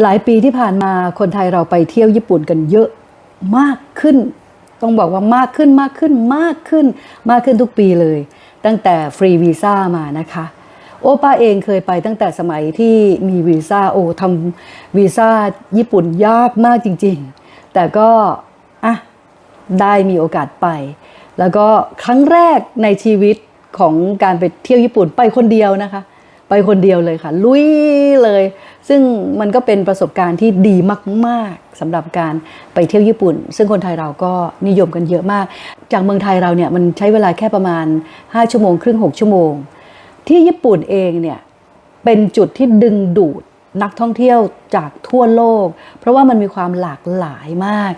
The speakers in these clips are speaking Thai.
หลายปีที่ผ่านมาคนไทยเราไปเที่ยวญี่ปุ่นกันเยอะมากขึ้น ต้องบอกว่ามากขึ้นมากขึ้นมากขึ้น มากขึ้นทุกปีเลย ตั้งแต่ฟรีวีซ่ามานะคะ โอป้าเองเคยไปตั้งแต่สมัยที่มีวีซ่าโอ้ทำวีซ่าญี่ปุ่นยากมากจริง ๆ แต่ก็อะได้มีโอกาสไป แล้วก็ครั้งแรกในชีวิตของการไปเที่ยวญี่ปุ่นไปคนเดียวนะคะ ไปคนเดียวเลยค่ะ ลุยเลย ซึ่งมันก็เป็นประสบการณ์ที่ดีมากๆสำหรับการไปเที่ยวญี่ปุ่น ซึ่งคนไทยเราก็นิยมกันเยอะมาก จากเมืองไทยเราเนี่ยมันใช้เวลาแค่ประมาณ 5 ชั่วโมง ครึ่ง 6 ชั่วโมง ที่ญี่ปุ่นเองเนี่ยเป็นจุดที่ดึงดูด นักท่องเที่ยวจากทั่วโลก เพราะว่ามันมีความหลากหลายมาก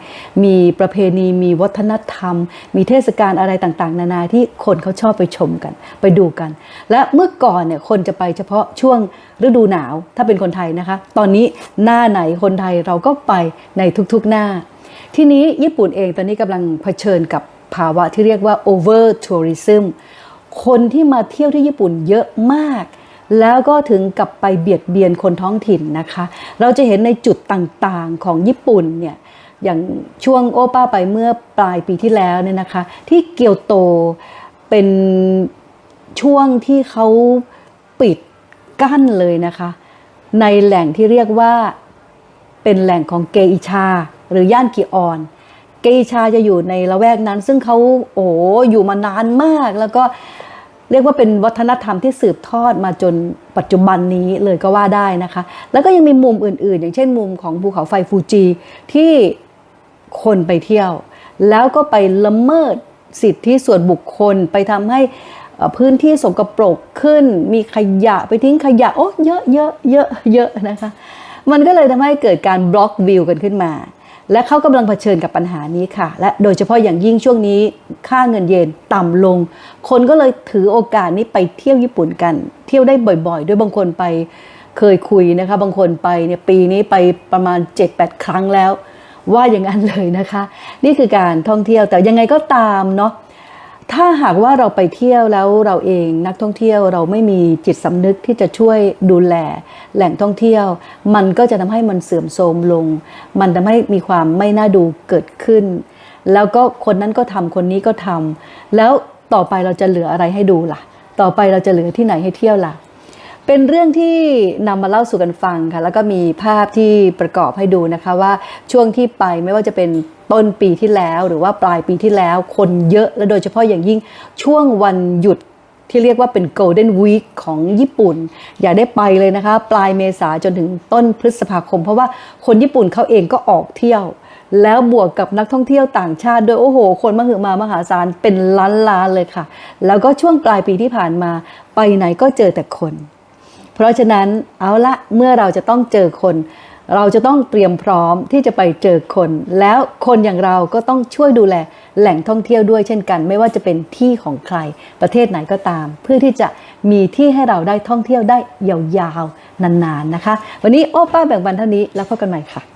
มีประเพณีมีวัฒนธรรม มีเทศกาลอะไรต่างๆ นานาที่คนเขาชอบไปชมกัน ไปดูกัน และเมื่อก่อนเนี่ยคนจะไปเฉพาะช่วงฤดูหนาวถ้าเป็นคนไทยนะคะ ตอนนี้หน้าไหนคนไทยเราก็ไปในทุกๆหน้า ที่นี้ญี่ปุ่นเองตอนนี้กำลังเผชิญกับภาวะที่เรียกว่า over tourism คนที่มาเที่ยวที่ญี่ปุ่นเยอะมาก แล้วก็ถึงกับไปเบียดเบียนคนท้องถิ่นนะคะ เราจะเห็นในจุดต่างๆของญี่ปุ่นเนี่ยอย่างช่วงโอป้าไปเมื่อปลายปีที่แล้วเนี่ยนะคะ ที่เกียวโตเป็นช่วงที่เขาปิดกั้นเลยนะคะ ในแหล่งที่เรียกว่าเป็นแหล่งของเกอิชา หรือย่านกิออน เกอิชาจะอยู่ในละแวกนั้น ซึ่งเขาโอ้อยู่มานานมากแล้วก็ เรียกว่าเป็นวัฒนธรรมที่สืบทอดมาจนปัจจุบันนี้เลยก็ว่าได้นะคะ แล้วก็ยังมีมุมอื่น ๆ อย่างเช่น มุมของภูเขาไฟฟูจิที่คนไปเที่ยว แล้วก็ไปละเมิดสิทธิส่วนบุคคลไปทำให้พื้นที่สกปรกขึ้น มีขยะไปทิ้งขยะโอ้เยอะเยอะเยอะเยอะนะคะ มันก็เลยทำให้เกิดการบล็อกวิวกันขึ้นมา และเขากำลังเผชิญกับปัญหานี้ค่ะ และโดยเฉพาะอย่างยิ่งช่วงนี้ค่าเงินเยนต่ำลง คนก็เลยถือโอกาสนี้ไปเที่ยวญี่ปุ่นกัน เที่ยวได้บ่อยๆ ด้วยบางคนไปเคยคุยนะคะ บางคนไปเนี่ยปีนี้ไปประมาณ 7-8 ครั้งแล้ว ว่าอย่างนั้นเลยนะคะ นี่คือการท่องเที่ยวแต่ยังไงก็ตามเนาะ ถ้าหากว่าเราไปเที่ยวแล้วเราเองนักท่องเที่ยวเราไม่มีจิตสำนึกที่จะช่วยดูแลแหล่งท่องเที่ยว มันก็จะทำให้มันเสื่อมโทรมลง มันทำให้มีความไม่น่าดูเกิดขึ้น แล้วก็คนนั้นก็ทำคนนี้ก็ทำแล้วต่อไปเราจะเหลืออะไรให้ดูล่ะ ต่อไปเราจะเหลือที่ไหนให้เที่ยวล่ะ เป็นเรื่องที่นำมาเล่าสู่กันฟังค่ะ แล้วก็มีภาพที่ประกอบให้ดูนะคะว่าช่วงที่ไปไม่ว่าจะเป็นต้นปีที่แล้ว หรือว่าปลายปีที่แล้ว คนเยอะและโดยเฉพาะอย่างยิ่งช่วงวันหยุดที่เรียกว่าเป็น Golden Week ของญี่ปุ่น อย่าได้ไปเลยนะคะ ปลายเมษาจนถึงต้นพฤษภาคม เพราะว่าคนญี่ปุ่นเขาเองก็ออกเที่ยว แล้วบวกกับนักท่องเที่ยวต่างชาติด้วยโอ้โห คนมาหึมามหาศาลเป็นล้านล้านเลยค่ะ แล้วก็ช่วงปลายปีที่ผ่านมา ไปไหนก็เจอแต่คน เพราะฉะนั้นเอาละเมื่อเราจะต้องเจอคน เราจะต้องเตรียมพร้อมที่จะไปเจอคน แล้วคนอย่างเราก็ต้องช่วยดูแลแหล่งท่องเที่ยวด้วยเช่นกัน ไม่ว่าจะเป็นที่ของใคร ประเทศไหนก็ตาม เพื่อที่จะมีที่ให้เราได้ท่องเที่ยวได้ยาวๆนานๆนะคะ วันนี้โอป้าแบ่งปันเท่านี้แล้วพบกันใหม่ค่ะ